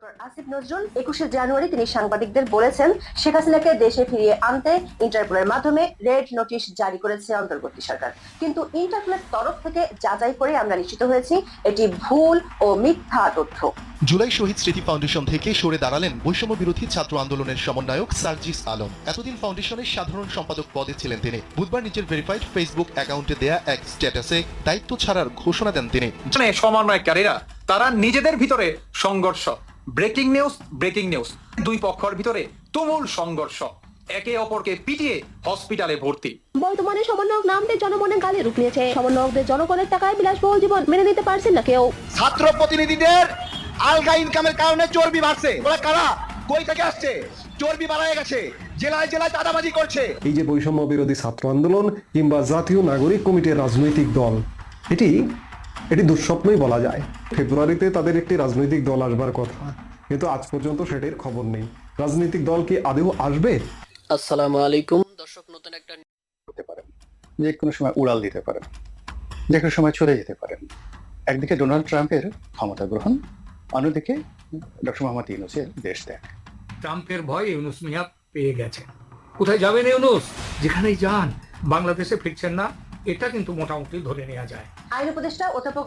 Doctor Asif Nazrul একুশে জানুয়ারি তিনি সাংবাদিকদের বলেছেন শেখ হাসিনাকে দেশে ফিরিয়ে আনতে ইন্টারপোলের মাধ্যমে রেড নোটিশ জারি করেছে অন্তর্বর্তী সরকার। কিন্তু ইন্টারপোলের তরফ থেকে যাচাই করে আমরা নিশ্চিত হয়েছি এটি ভুল ও মিথ্যা তথ্য। জুলাই শহীদ স্মৃতি ফাউন্ডেশন থেকে সরে দাঁড়ালেন বৈষম্য বিরোধী ছাত্র আন্দোলনের সমন্বয়ক সার্জিস আলম। এতদিন ফাউন্ডেশনের সাধারণ সম্পাদক পদে ছিলেন তিনি। বুধবার নিজের ভেরিফাইড ফেসবুক অ্যাকাউন্টে দেয়া এক স্ট্যাটাসে দায়িত্ব ছাড়ার ঘোষণা দেন তিনি। মানে সমন্বয়কারীরা তারা নিজেদের ভিতরে সংঘর্ষ ব্রেকিং নিউজ ব্রেকিং নিউজ। দুই পক্ষের ভিতরে তুমুল সংঘর্ষ। একে অপরকে পিটিয়ে হসপিটালে ভর্তি। বর্তমানে সমন্বয়ক নামদের জনমনে গালি রূপ নিয়েছে। সমন্বয়কদের জনগণের টাকায় বিলাসবহুল জীবন মেনে নিতে পারছেন না কেউ। ছাত্র প্রতিনিধিদের আলগা ইনকামের কারণে চর্বি বাড়ছে। ওরা কারা? কই থেকে আসছে? চর্বি বাড়ায় গেছে। জেলায় জেলায় চাঁদাবাজি করছে। এই যে বৈষম্য বিরোধী ছাত্র আন্দোলন কিংবা জাতীয় নাগরিক কমিটির রাজনৈতিক দল এটি এটি দুঃস্বপ্নই বলা যায়। ফেব্রুয়ারিতে তাদের একটি রাজনৈতিক দল আসবার কথা। কিন্তু আজ পর্যন্ত সেটির খবর নেই। রাজনৈতিক দল কি আদেও আসবে? আসসালামু আলাইকুম। দর্শক নতুন একটা করতে পারেন যে কোনো সময় উড়াল দিতে পারেন যে কোনো সময় চলে যেতে পারেন একদিকে ডোনাল্ড ট্রাম্পের ক্ষমতা গ্রহণ অন্যদিকে ডক্টর মোহাম্মদ ইউনুসের দেশ ত্যাগ। ট্রাম্পের ভয় ইউনুস মিয়া পেয়ে গেছে। কোথায় যাবেন ইউনুস? যেখানেই যান। বাংলাদেশে ফিরছেন না। এটা কিন্তু মোটামুটি ধরে নেওয়া যায়। আইন উপদেষ্টা অধ্যাপক